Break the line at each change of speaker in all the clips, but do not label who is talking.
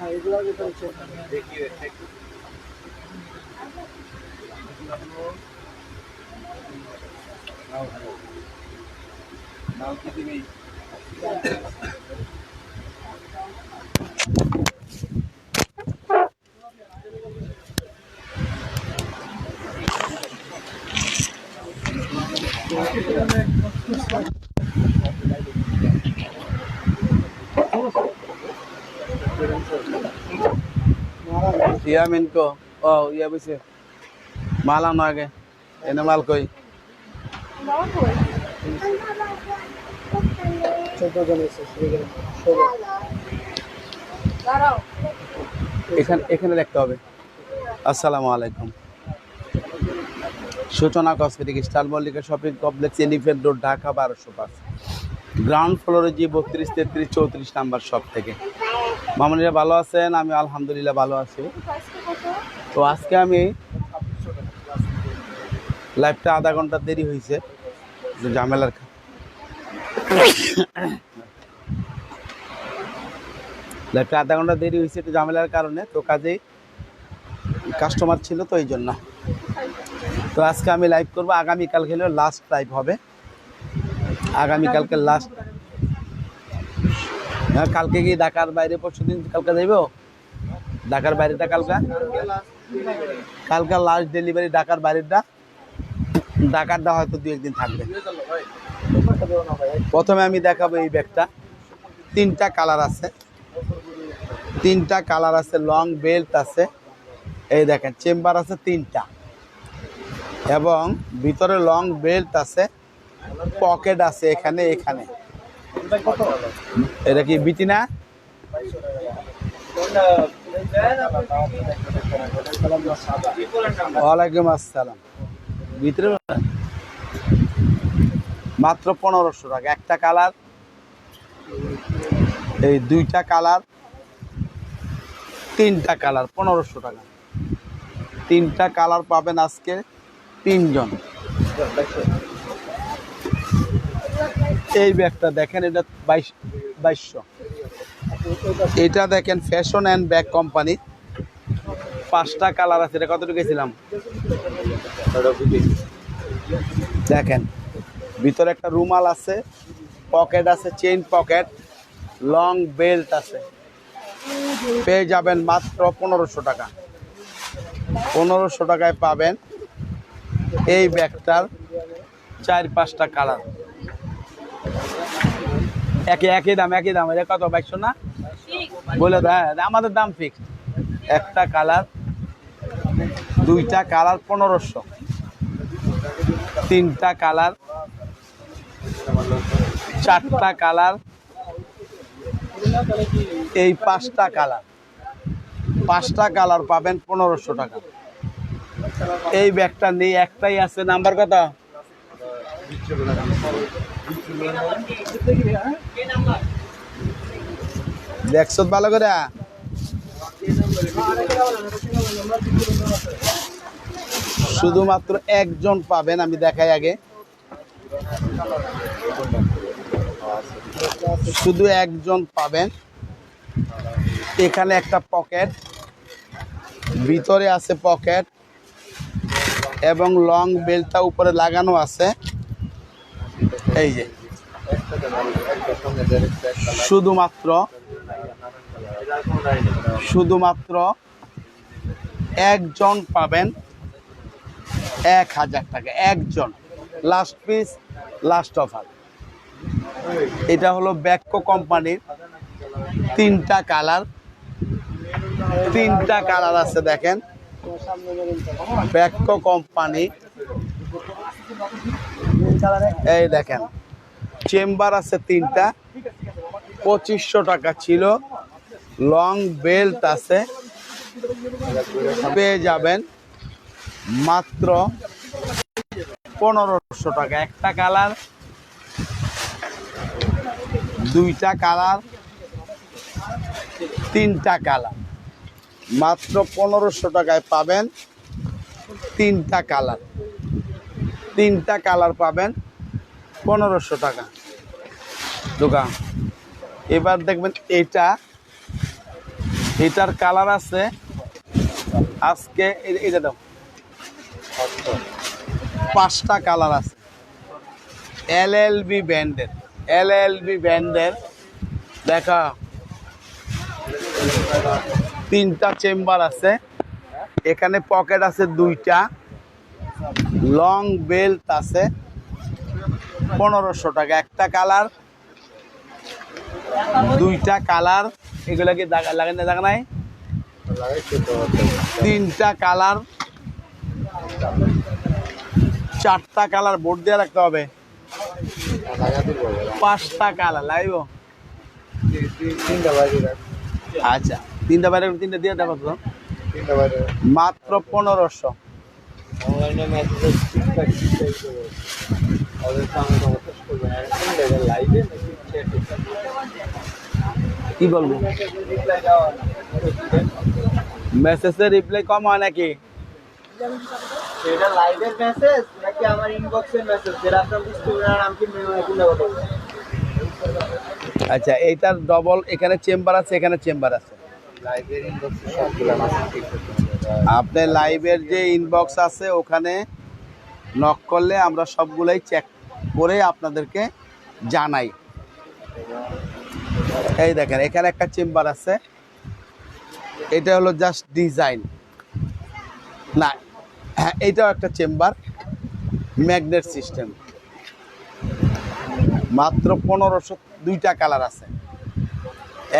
সুমন ভাই
ডিওর ডিওর
ইয়ামিন কো ও, ইয়া বইছে, মাল আনো আগে এনে মাল কই?
দাঁড়াও
এখানে এখানে দেখতে হবে। আসসালামু আলাইকুম। Suchana cosmetic star Mallika shopping complex elephant road, Dhaka বারোশো পাঁচ। গ্রাউন্ড ফ্লোরে যে বত্রিশ তেত্রিশ চৌত্রিশ নাম্বার শপ থেকে। মামনিরা ভালো আছেন? আমি আলহামদুলিল্লাহ ভালো আছি। তো আজকে আমি লাইভটা আধা ঘণ্টা দেরি হয়েছে ঝামেলার লাইভটা আধা ঘণ্টা দেরি হয়েছে একটু ঝামেলার কারণে, তো কাজেই কাস্টমার ছিল তো এই জন্য। তো আজকে আমি লাইভ করব। আগামীকাল গেলেও লাস্ট লাইভ হবে। আগামীকালকে লাস্ট কালকে কি ঢাকার বাইরে পরশু দিন কালকে যাইব? ঢাকার বাইরেটা কালকে? কালকে লাস্ট ডেলিভারি ঢাকার বাইরেটা। ঢাকারটা হয়তো দু একদিন থাকবে। প্রথমে আমি দেখাবো এই ব্যাগটা। তিনটা কালার আছে। তিনটা কালার আছে লং বেল্ট আছে। এই দেখেন চেম্বার আছে তিনটা। এবং ভিতরে লং বেল্ট আছে পকেট আছে এখানে এখানে। এটা কি বিটি না? ওয়ালাইকুম আসসালাম। ভিতরে মাত্র পনেরোশো টাকা, একটা কালার। এই দুইটা কালার, তিনটা কালার, পনেরোশো টাকা। তিনটা কালার পাবেন আজকে তিনজন। এই ব্যাগটা দেখেন, এটা বাইশ, বাইশশো। এটা দেখেন ফ্যাশন অ্যান্ড ব্যাগ কোম্পানি পাঁচটা কালার আছে, এটা কতটুকু গেছিলাম দেখেন, ভিতরে একটা রুমাল আছে পকেট আছে চেইন পকেট লং বেল্ট আছে। পেয়ে যাবেন মাত্র পনেরোশো টাকা। পনেরোশো টাকায় পাবেন এই ব্যাগটার চার পাঁচটা কালার একই একই দাম একই দাম। এটা কত বাইশশো না। বলে দেয় আমাদের দাম ফিক্সড একটা কালার দুইটা কালার পনেরোশো। তিনটা কালার চারটা কালার এই পাঁচটা কালার পাঁচটা কালার পাবেন পনেরোশো টাকা। এই ব্যাগটা নেই, একটাই আছে। নাম্বার কত? দেখছ ভালো করে শুধুমাত্র একজন পাবেন, আমি দেখাই আগে। শুধু একজন পাবেন। এখানে একটা পকেট, ভিতরে আছে পকেট, এবং লং বেল্টটা উপরে লাগানো আছে। এই যে। শুধুমাত্র শুধুমাত্র একজন পাবেন এক হাজার টাকা, একজন। লাস্ট পিস লাস্ট অফার এটা হলো ব্যাকো কোম্পানির তিনটা কালার তিনটা কালার আছে দেখেন। ব্যাকো কোম্পানি এই দেখেন, চেম্বার আছে তিনটা, পঁচিশশো টাকা ছিল লং বেল্ট আছে, পেয়ে যাবেন মাত্র পনেরোশো টাকা। একটা কালার, দুইটা কালার, তিনটা কালার। মাত্র পনেরোশো টাকায় পাবেন তিনটা কালার। তিনটা কালার পাবেন, পনেরোশো টাকা। দোকান। এবার দেখবেন এটা, এটার কালার আছে, আজকে এটা দাও। পাঁচটা কালার আছে। এল এল বি ব্যান্ডের এল এল বি ব্যান্ডের দেখা। তিনটা চেম্বার আছে, এখানে পকেট আছে দুইটা। লং বেল্ট আছে। পনেরোশো টাকা একটা কালার, দুইটা কালার। এগুলা কি লাগে না জায়গা নাই? তিনটা কালার। চারটা কালার বোর্ড দিয়ে রাখতে হবে। পাঁচটা কালার লাইব আচ্ছা তিনটা বাইরে তিনটা দিয়ে দেবো তো। মাত্র পনেরোশো।
অনলাইনে মেসেজ ঠিকঠাক ঠিকঠাক করে ওদের সঙ্গে মেসেজ করবেন আর লাইভে
কি বলব? মেসেজে রিপ্লাই কম হয় নাকি?
সেটা লাইভের মেসেজ নাকি আমার ইনবক্সের মেসেজ যেটা আপনার বুঝতে পারেন আমি কি কোনটা কথা
আচ্ছা এইটার ডবল এখানে চেম্বার আছে এখানে চেম্বার আছে।
লাইভের ইনবক্সে সবগুলো মেসেজ ঠিক
আপনার লাইভের যে ইনবক্স আছে, ওখানে নক করলে আমরা সবগুলাই চেক করে আপনাদেরকে জানাই। এই দেখেন, এখানে একটা চেম্বার আছে। এটা হলো জাস্ট ডিজাইন না হ্যাঁ এইটাও একটা চেম্বার ম্যাগনেট সিস্টেম মাত্র পনেরোশো দুইটা কালার আছে।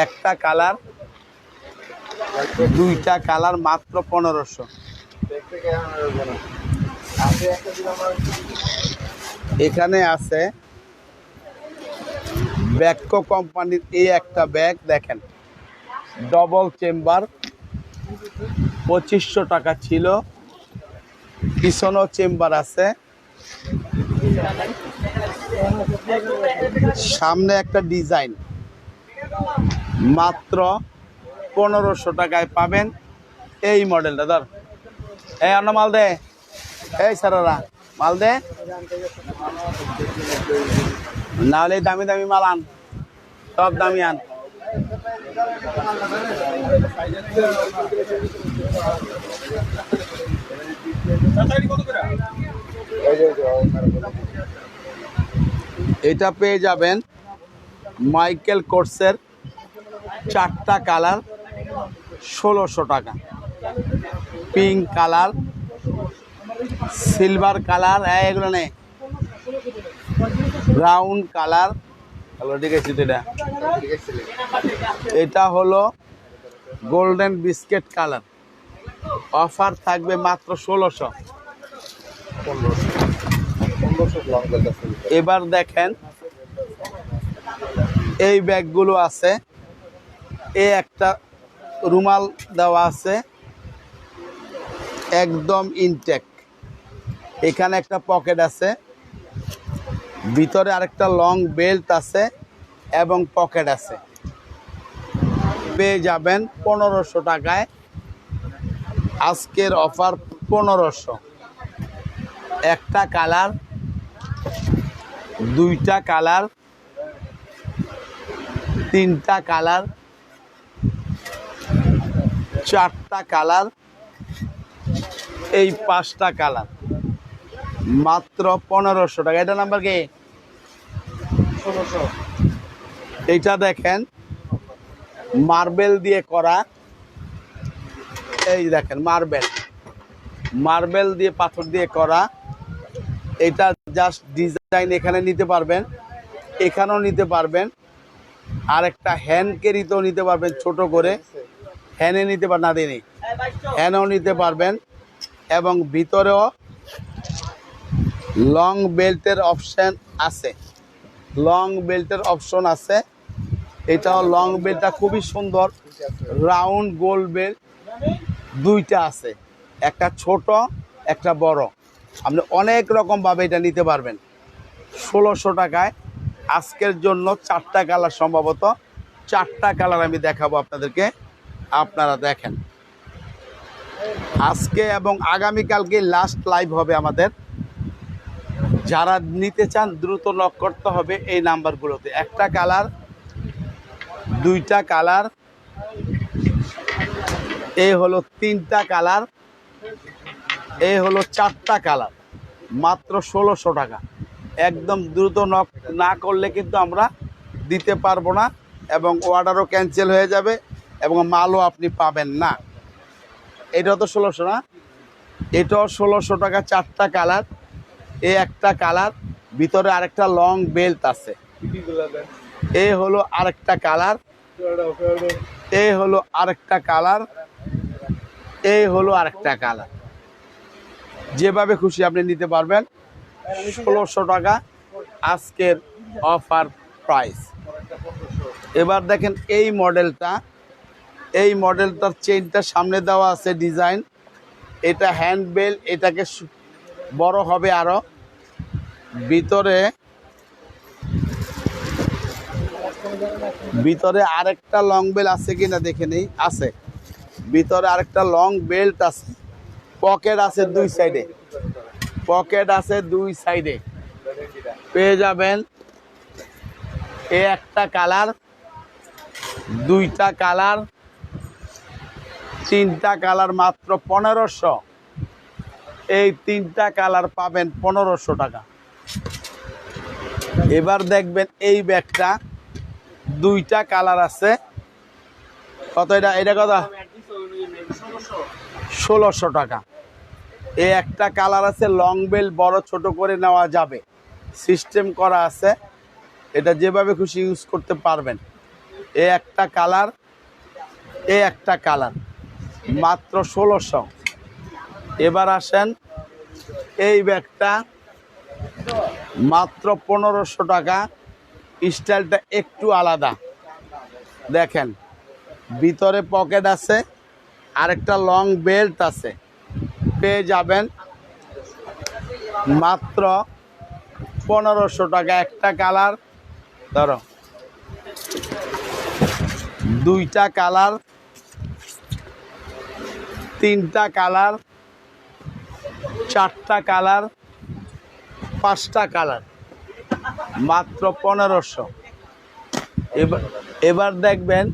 একটা কালার দুইটা কালার মাত্র পনেরোশো। এখানে আছে ব্যাকো কোম্পানির এই একটা ব্যাগ, দেখেন। ডবল চেম্বার, পঁচিশশো টাকা ছিল। পিছনও চেম্বার আছে। সামনে একটা ডিজাইন। মাত্র পনেরোশো টাকায় পাবেন এই মডেলটা, ধর। এই অন্য মাল দে। এই সারারা, মাল দে। নাহলে দামি দামি মাল আন, সব দামি আন। এটা পেয়ে যাবেন মাইকেল কোর্সের চারটা কালার। ষোলোশো টাকা। পিঙ্ক কালার সিলভার কালার হ্যাঁ এগুলো নেই। ব্রাউন কালার ঠিক তো এটা। এটা হলো গোল্ডেন বিস্কেট কালার অফার থাকবে মাত্র ষোলোশো। এবার দেখেন, এই ব্যাগগুলো আছে। এ একটা রুমাল দেওয়া আছে। একদম ইনটেক এখানে একটা পকেট আছে। ভিতরে আরেকটা লং বেল্ট আছে এবং পকেট আছে। পেয়ে যাবেন পনেরোশো টাকায়। আজকের অফার পনেরোশো। একটা কালার দুইটা কালার তিনটা কালার চারটা কালার, এই পাঁচটা কালার। মাত্র পনেরোশো টাকা। এটা নাম্বার কি? এইটা দেখেন, মার্বেল দিয়ে করা, এই দেখেন মার্বেল। মার্বেল দিয়ে পাথর দিয়ে করা, এটা জাস্ট ডিজাইন এখানে নিতে পারবেন, এখানেও নিতে পারবেন আর একটা হ্যান্ড ক্যারিতেও নিতে পারবেন ছোট করে। হ্যানে নিতে পার না দিনই হ্যানেও নিতে পারবেন। এবং ভিতরেও লং বেল্টের অপশান আছে। লং বেল্টের অপশন আছে। এটাও লং বেল্টটা খুবই সুন্দর। রাউন্ড গোল বেল দুইটা আছে। একটা ছোট, একটা বড়। আপনি অনেক রকমভাবে এটা নিতে পারবেন। ষোলোশো টাকায়। আজকের জন্য চারটা কালার সম্ভবত। চারটা কালার আমি দেখাবো আপনাদেরকে। আপনারা দেখেন। আজকে এবং আগামীকালকে লাস্ট লাইভ হবে আমাদের। যারা নিতে চান, দ্রুত লক করতে হবে এই নাম্বারগুলোতে। একটা কালার দুইটা কালার এই হলো তিনটা কালার এই হলো চারটা কালার মাত্র ষোলোশো টাকা। একদম দ্রুত নক না করলে কিন্তু আমরা দিতে পারব না এবং অর্ডারও ক্যান্সেল হয়ে যাবে। এবং মালও আপনি পাবেন না। এটা তো ষোলোশো না? এটাও ষোলোশো টাকা চারটা কালার। এ একটা কালার, ভিতরে আরেকটা লং বেল্ট আছে। এ হলো আরেকটা কালার। এ হলো আরেকটা কালার। এই হলো আরেকটা কালার। যেভাবে খুশি আপনি নিতে পারবেন। ষোলোশো টাকা আজকের অফার প্রাইস। এবার দেখেন এই মডেলটা এই মডেলটার চেইনটা সামনে দেওয়া আছে ডিজাইন এটা হ্যান্ড বেল এটাকে বড় হবে আরও। ভিতরে ভিতরে আরেকটা লং বেল আছে কিনা দেখে নেই, আছে। ভিতরে আরেকটা লং বেল্ট আছে। পকেট আছে দুই সাইডে পকেট আছে দুই সাইডে পেয়ে যাবেন এ একটা কালার দুইটা কালার তিনটা কালার মাত্র পনেরোশো। এই তিনটা কালার পাবেন পনেরোশো টাকা। এবার দেখবেন এই ব্যাগটা দুইটা কালার আছে। কত এটা? এটা কত? ষোলোশো টাকা। এই একটা কালার আছে লং বেল, বড়, ছোট করে নেওয়া যাবে। সিস্টেম করা আছে। এটা যেভাবে খুশি ইউজ করতে পারবেন। এ একটা কালার, এ একটা কালার। মাত্র ষোলোশো। এবার আসেন এই ব্যাগটা। মাত্র পনেরোশো টাকা। স্টাইলটা একটু আলাদা। দেখেন, ভিতরে পকেট আছে, আরেকটা লং বেল্ট আছে। পেয়ে যাবেন মাত্র পনেরোশো টাকা একটা কালার। ধরো, দুইটা কালার। তিনটা কালার, চারটা কালার, পাঁচটা কালার। মাত্র পনেরোশো। এবার এবার দেখবেন,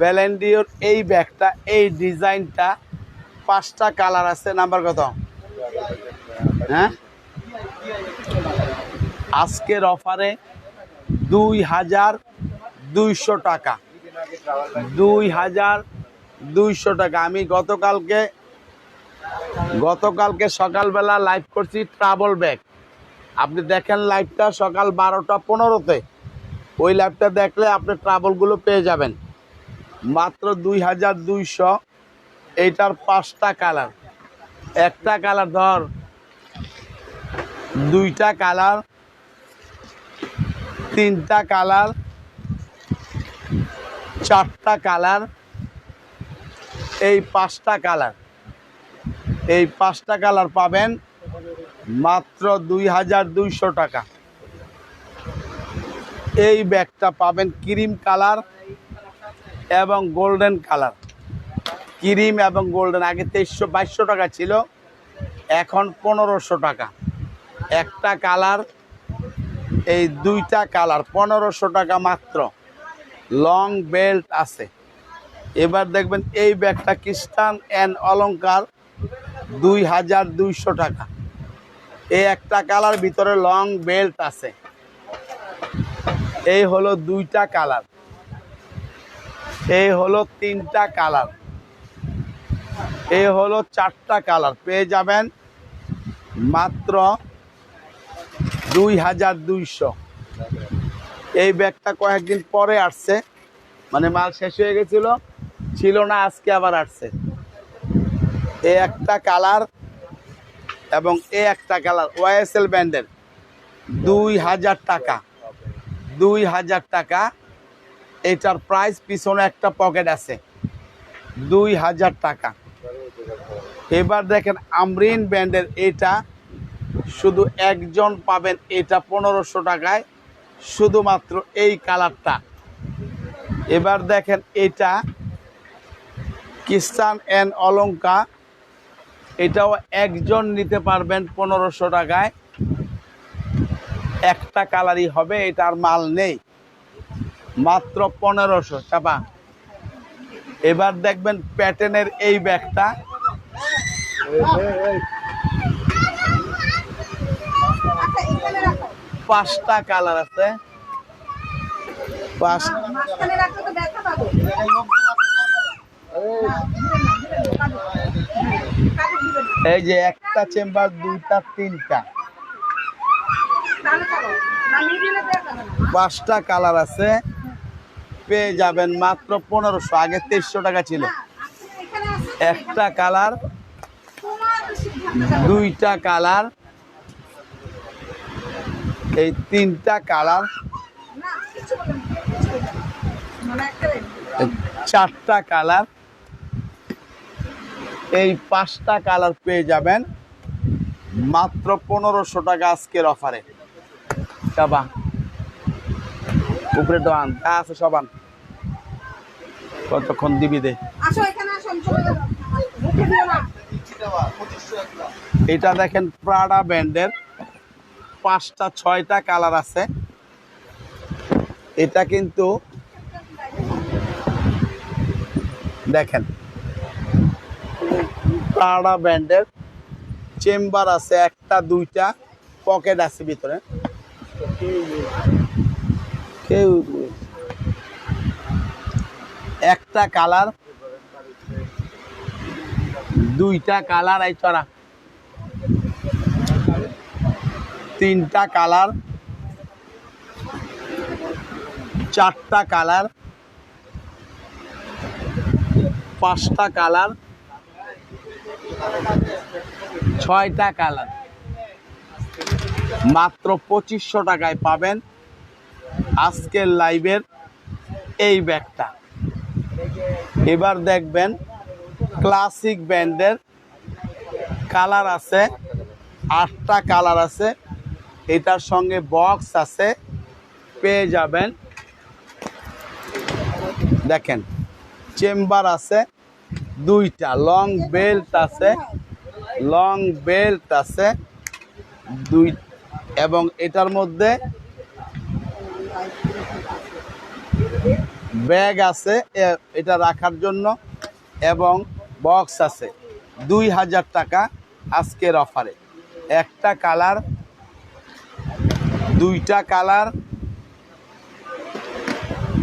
ব্যালেন্ডিওর এই ব্যাগটা, এই ডিজাইনটা, পাঁচটা কালার আছে, নাম্বার কত? হ্যাঁ? আজকের অফারে দুই হাজার দুইশো টাকা। দুই হাজার দুইশো টাকা। আমি গতকালকে গতকালকে সকালবেলা লাইভ করছি ট্রাভেল ব্যাগ আপনি দেখেন লাইভটা সকাল বারোটা পনেরোতে। ওই লাইভটা দেখলে আপনি ট্রাভেলগুলো পেয়ে যাবেন। মাত্র দুই হাজার দুইশো। এইটার পাঁচটা কালার একটা কালার ধর, দুইটা কালার তিনটা কালার চারটা কালার এই পাঁচটা কালার। এই পাঁচটা কালার পাবেন মাত্র দুই হাজার দুইশো টাকা। এই ব্যাগটা পাবেন ক্রিম কালার এবং গোল্ডেন কালার। ক্রিম এবং গোল্ডেন, আগে তেইশশো, বাইশশো টাকা ছিল, এখন পনেরোশো টাকা। একটা কালার, এই দুইটা কালার, পনেরোশো টাকা মাত্র। লং বেল্ট আছে। এবার দেখবেন এই ব্যাগটা খ্রিস্টান অ্যান্ড অলঙ্কার দুই হাজার দুইশো টাকা। এই একটা কালার, ভিতরে লং বেল্ট আছে। এই হলো দুইটা কালার। এই হলো তিনটা কালার। এই হলো চারটা কালার। পেয়ে যাবেন মাত্র দুই হাজার দুইশো। এই ব্যাগটা কয়েকদিন পরে আসছে। মানে মাল শেষ হয়ে গেছিল। ছিল না, আজকে আবার আসছে। এ একটা কালার এবং এ একটা কালার ওয়াইএসএল ব্যান্ডের। দুই হাজার টাকা। দুই হাজার টাকা। এটার প্রাইস পিছনে একটা পকেট আছে। দুই হাজার টাকা। এবার দেখেন আমরিন ব্র্যান্ডের এটা। শুধু একজন পাবেন এটা পনেরোশো টাকায়। শুধুমাত্র এই কালারটা। এবার দেখেন এটা। কিস্তান অ্যান্ড অলঙ্কা এটাও একজন নিতে পারবেন পনেরোশো টাকায়। একটা কালারই হবে, এটার মাল নেই। মাত্র পনেরোশো চাপা এবার দেখবেন প্যাটার্নের এই ব্যাগটা। পাঁচটা কালার আছে। পাঁচ এই যে একটা চেম্বার, দুইটা, তিনটা। পাঁচটা কালার আছে। পেয়ে যাবেন মাত্র পনেরোশো, আগে তেইশশো টাকা ছিল। একটা কালার, দুইটা কালার, এই তিনটা কালার চারটা কালার এই পাঁচটা কালার পেয়ে যাবেন। মাত্র পনেরোশো টাকা আজকের অফারে। চাবা। উপরে দোয়ান যা আছে সবান। কতক্ষণ দিবি দে। এটা দেখেন প্রাডা ব্র্যান্ডের। পাঁচটা ছয়টা কালার আছে। এটা কিন্তু দেখেন। প্রাডা ব্র্যান্ডের চেম্বার আছে একটা, দুইটা। পকেট আছে ভিতরে। একটা কালার দুইটা কালার এই চড়া। তিনটা কালার চারটা কালার পাঁচটা কালার ছয়টা কালার। মাত্র পঁচিশশো টাকায় পাবেন আজকের লাইভের এই ব্যাগটা। এবার দেখবেন ক্লাসিক ব্যান্ডের কালার আছে, আটটা কালার আছে, এটার সঙ্গে বক্স আছে, পেয়ে যাবেন। দেখেন, চেম্বার আছে দুইটা। লং বেল্ট আছে। লং বেল্ট আছে। দুই এবং এটার মধ্যে ব্যাগ আছে এটা রাখার জন্য এবং বক্স আছে। দুই হাজার টাকা আজকের অফারে। একটা কালার, দুইটা কালার,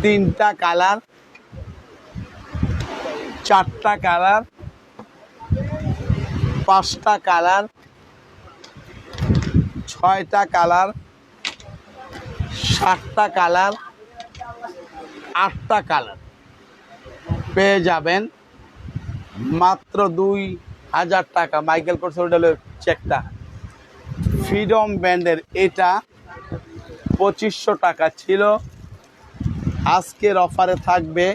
তিনটা কালার চারটা কালার, পাঁচটা কালার, ছয়টা কালার, সাতটা কালার, আটটা কালার। পেয়ে যাবেন মাত্র দুই হাজার টাকা। মাইকেল কোর্স হোটেলের চেকটা ফ্রিডম ব্যান্ডের এটা পঁচিশশো টাকা ছিল। আজকের অফারে থাকবে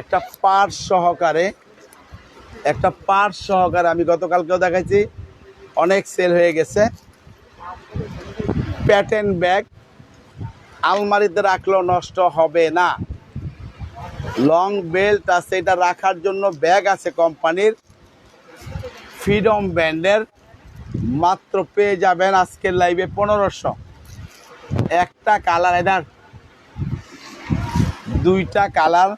একটা পার্স সহকারে, একটা পার্স সহকারে আমি গতকালকেও দেখাইছি, অনেক সেল হয়ে গেছে। প্যাটেন ব্যাগ আলমারিতে রাখলেও নষ্ট হবে না। লং বেল্ট আছে, এটা রাখার জন্য ব্যাগ আছে কোম্পানির। ফ্রিডম ব্র্যান্ডের, মাত্র পেয়ে যাবেন আজকের লাইভে পনেরোশো। একটা কালার এদার দুইটা কালার।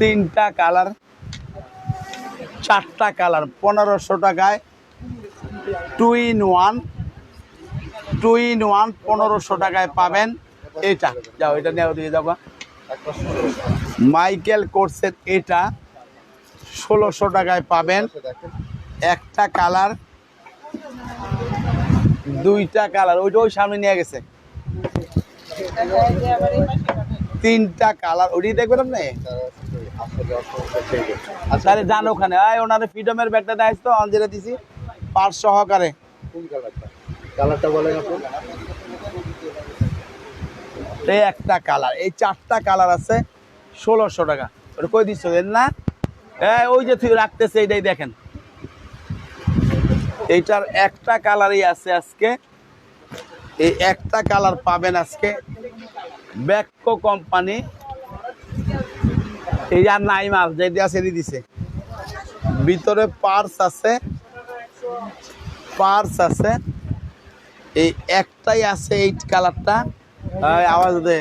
তিনটা কালার, চারটা কালার, পনেরোশো টাকায়। Two in one two in one পনেরোশো টাকায় পাবেন। এটা, যাও, এটা নেওয়া দিয়ে যাব। মাইকেল কোর্সের এটা, ষোলোশো টাকায় পাবেন। একটা কালার, দুইটা কালার, ওইটা ওই সামনে নিয়ে গেছে। তিনটা কালার ওইটাই দেখবেন আপনি? তাহলে যান ওখানে। আয় ওনারে ফ্রিডমের ব্যাগটা দেয় তো অঞ্জলি দিছি। পার্স সহকারে। এই একটা কালার এই চারটা কালার আছে, ষোলোশো টাকা। ওটা কই দিচ্ছ না? হ্যাঁ ওই যে তুই রাখতেছে, এইটাই দেখেন। এইটার একটা কালারই আছে আজকে। এই একটা কালার পাবেন আজকে। ব্যাকো কোম্পানি, এই আর নাই মাল যেটি এটি দিছে। ভিতরে পার্স আছে পার্স আছে। এই একটাই আছে এইট কালারটা আওয়াজ দে।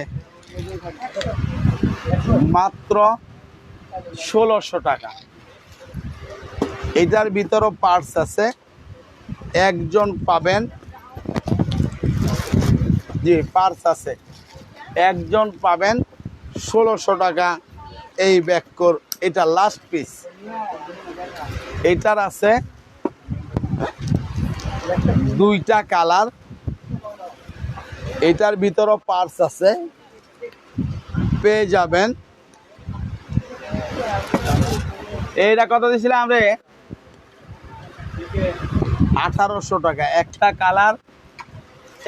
মাত্র ষোলোশো টাকা। এটার ভিতরও পার্টস আছে। একজন পাবেন। জি পার্স আছে। একজন পাবেন ষোলোশো টাকা এই ব্যাকর এটা লাস্ট পিস এটার আছে দুইটা কালার এটার ভিতরও পার্স আছে। পেয়ে যাবেন। এইটা কত দিয়েছিলাম রে? আঠারোশো টাকা। একটা কালার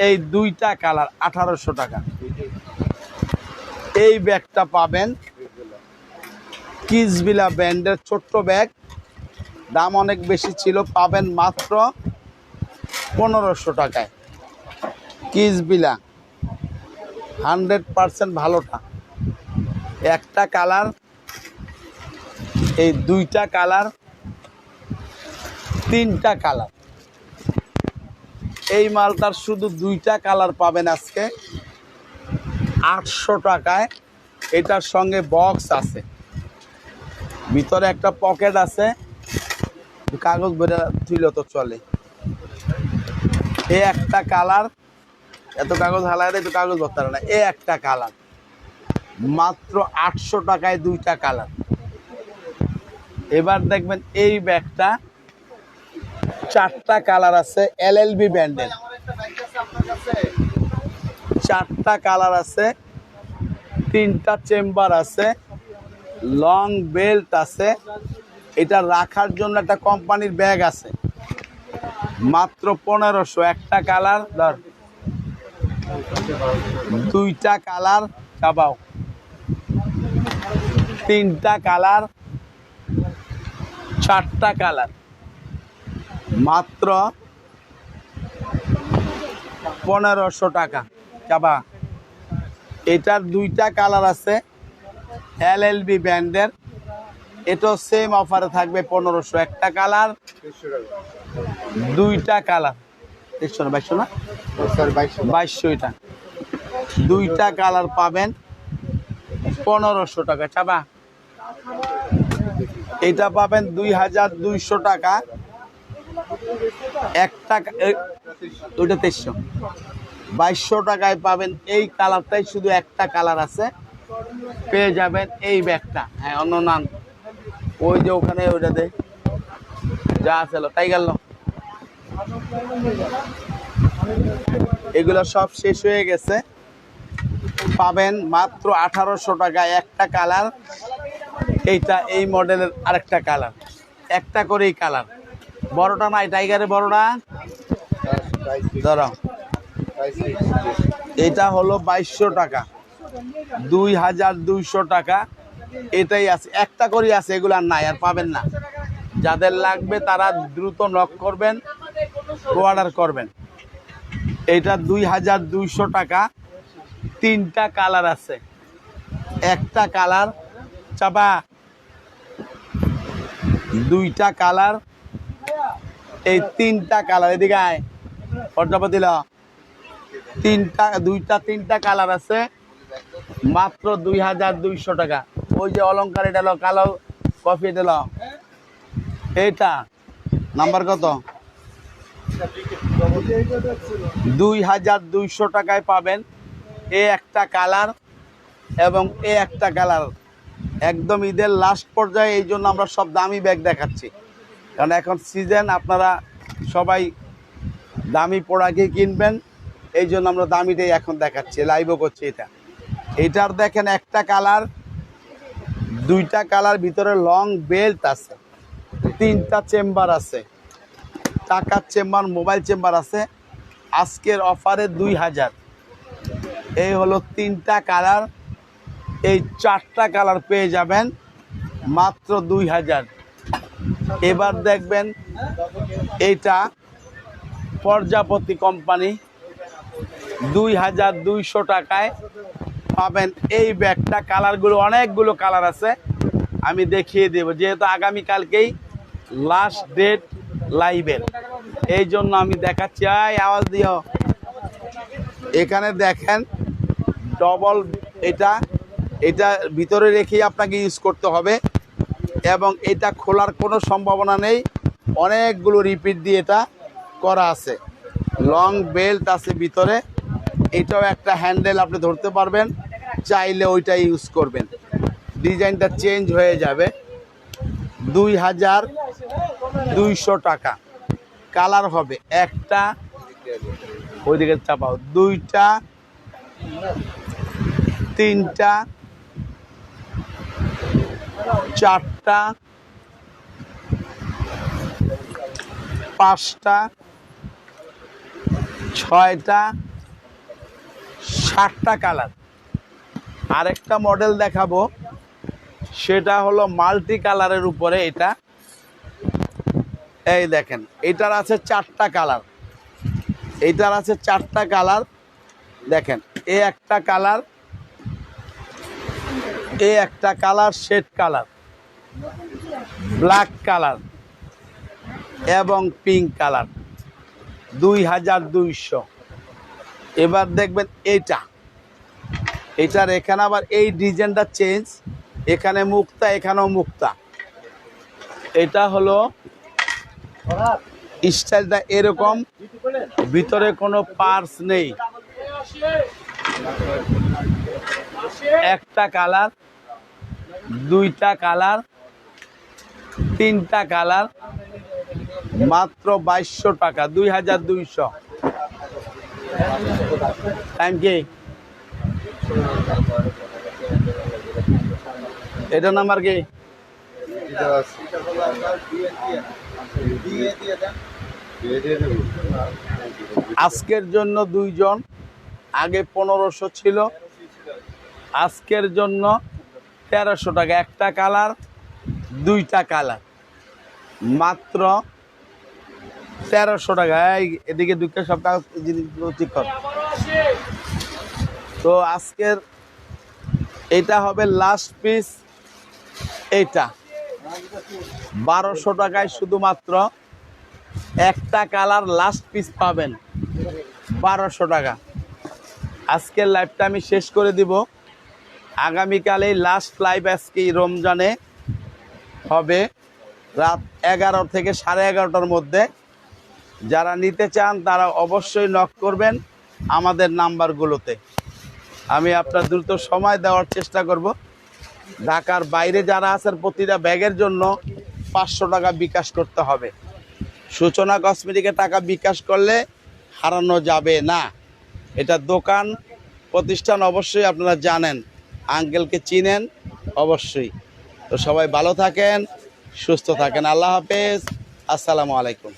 এই দুইটা কালার আঠারোশো টাকা। এই ব্যাগটা পাবেন। কিসবিলা ব্র্যান্ডের ছোট্ট ব্যাগ। দাম অনেক বেশি ছিল, পাবেন মাত্র পনেরোশো টাকায়। কিসবিলা। হান্ড্রেড পারসেন্ট ভালোটা। একটা কালার, এই দুইটা কালার, তিনটা কালার। এই মালটার শুধু দুইটা কালার পাবেন আজকে। আটশো টাকায় এটার সঙ্গে বক্স আছে। ভিতরে একটা পকেট আছে। কাগজ বেড়ে তুইল তো চলে। এ একটা কালার এত কাগজ হালায় দেয়, তো কাগজ ধরতে না। এ একটা কালার মাত্র আটশো টাকায় দুইটা কালার এবার দেখবেন এই ব্যাগটা। চারটা কালার আছে এল এল বি ব্র্যান্ডের চারটা কালার আছে, তিনটা চেম্বার আছে, লং বেল্ট আছে। এটা রাখার জন্য একটা কোম্পানির ব্যাগ আছে। মাত্র পনেরোশো, একটা কালার, ধর। দুইটা কালার চাবাও তিনটা কালার, চারটা কালার। মাত্র পনেরোশো টাকা। চাবা এটার দুইটা কালার আছে, এল এল বি ব্র্যান্ডের। এটাও সেম অফারে থাকবে পনেরোশো। একটা কালার, দুইটা কালার। দেখছ না বাইশশো না? বাইশশো এটা। দুইটা কালার পাবেন পনেরোশো টাকা। চাবা। এটা পাবেন দুই হাজার দুইশো টাকা। একটা ওইটা তেইশশো। বাইশশো টাকায় পাবেন এই কালারটাই, শুধু একটা কালার আছে। পেয়ে যাবেন এই ব্যাগটা। হ্যাঁ অন্য নাম ওই যে ওখানে ওইটা দে। যা আছে তাই গেল এগুলো সব শেষ হয়ে গেছে। পাবেন মাত্র আঠারোশো টাকায় একটা কালার। এইটা এই মডেলের আরেকটা কালার। একটা করেই কালার। বড়টা নাই টাইগারে বড়টা? ধরো। এটা হলো বাইশশো টাকা। দুই হাজার দুইশো টাকা। এটাই আছে। একটা করে আছে, এগুলো আর নাই, আর পাবেন না। যাদের লাগবে তারা দ্রুত নক করবেন অর্ডার করবেন। এটা দুই হাজার দুইশো টাকা। তিনটা কালার আছে। একটা কালার, চাপা। দুইটা কালার। এই তিনটা কালার, এদিকে আয়। পর্যাপতি ল। তিনটা, দুইটা, তিনটা কালার আছে। মাত্র দুই হাজার দুইশো টাকা। ওই যে অলঙ্কার এটা লো, কালো কফি এটা লো। এইটা, নাম্বার কত? দুই হাজার দুইশো টাকায় পাবেন এ একটা কালার এবং এ একটা কালার। একদম ঈদের লাস্ট পর্যায়ে এই জন্য আমরা সব দামি ব্যাগ দেখাচ্ছি। কারণ এখন সিজন আপনারা সবাই দামি প্রোডাক্টই কিনবেন। এই জন্য আমরা দামিটাই এখন দেখাচ্ছি লাইভও করছি এটা। এটার দেখেন একটা কালার দুইটা কালার ভিতরে লং বেল্ট আছে, তিনটা চেম্বার আছে, টাকার চেম্বার মোবাইল চেম্বার আছে, আজকের অফারে দুই হাজার। এই হলো তিনটা কালার এই চারটা কালার পেয়ে যাবেন, মাত্র দুই হাজার। এবার দেখবেন এইটা প্রজাপতি কোম্পানি দুই হাজার দুইশো টাকায় পাবেন এই ব্যাগটা। কালারগুলো, অনেকগুলো কালার আছে। আমি দেখিয়ে দেব, যেহেতু আগামীকালকেই লাস্ট ডেট লাইভের এই জন্য আমি দেখাচ্ছি। আয় আওয়াজ দিও। এখানে দেখেন ডবল এটা এটা ভিতরে রেখেই আপনাকে ইউজ করতে হবে। এবং এটা খোলার কোনো সম্ভাবনা নেই। অনেকগুলো রিপিট দিয়ে এটা করা আছে। লং বেল্ট আছে ভিতরে। এটাও একটা হ্যান্ডেল আপনি ধরতে পারবেন, চাইলে ওইটা ইউজ করবেন। ডিজাইনটা চেঞ্জ হয়ে যাবে। দুই হাজার দুইশো টাকা। কালার হবে একটা ওই ওইদিকে চাপাও, দুইটা, তিনটা, চারটা, পাঁচটা, ছয়টা সাতটা কালার। আরেকটা মডেল দেখাবো। সেটা হলো মাল্টি কালারের উপরে এটা। এই দেখেন, এটার আছে চারটা কালার। এইটার আছে চারটা কালার। দেখেন, এ একটা কালার, এ একটা colour, shade colour, black colour এবং পিঙ্ক কালার। দুই হাজার দুইশো। এবার দেখবেন এইটা। এটার এখানে আবার এই ডিজাইনটা চেঞ্জ এখানে মুক্তা, এখানেও মুক্তা। এটা হলো স্টাইলটা এরকম, ভিতরে কোনো পার্স নেই। একটা কালার দুইটা কালার তিনটা কালার মাত্র বাইশশো টাকা, দুই হাজার দুইশো। টাইম কি? এটা নাম্বার কি? আজকের জন্য দুইজন, আগে পনেরোশো ছিল, আজকের জন্য তেরোশো টাকা। একটা কালার দুইটা কালার মাত্র তেরোশো টাকা। এই এদিকে দুইটা সব কাগজ জিনিসগুলো ঠিক তো আজকের এটা হবে লাস্ট পিস এইটা। বারোশো টাকায় শুধুমাত্র একটা কালার লাস্ট পিস পাবেন। বারোশো টাকা। আজকের লাইভটা আমি শেষ করে দিব। আগামীকালে লাস্ট লাইভ আজকে এই রমজানে হবে। রাত এগারো থেকে সাড়ে এগারোটার মধ্যে যারা নিতে চান, তারা অবশ্যই নক করবেন আমাদের নাম্বারগুলোতে। আমি আপনার দ্রুত সময় দেওয়ার চেষ্টা করব। ঢাকার বাইরে যারা আছেন, প্রতিটা ব্যাগের জন্য পাঁচশো টাকা বিকাশ করতে হবে। সূচনা কসমেটিকে টাকা বিকাশ করলে হারানো যাবে না। এটা দোকান, প্রতিষ্ঠান অবশ্যই আপনারা জানেন। আঙ্কেলকে চিনেন অবশ্যই। তো সবাই ভালো থাকেন, সুস্থ থাকেন। আল্লাহ হাফেজ। আসসালামু আলাইকুম।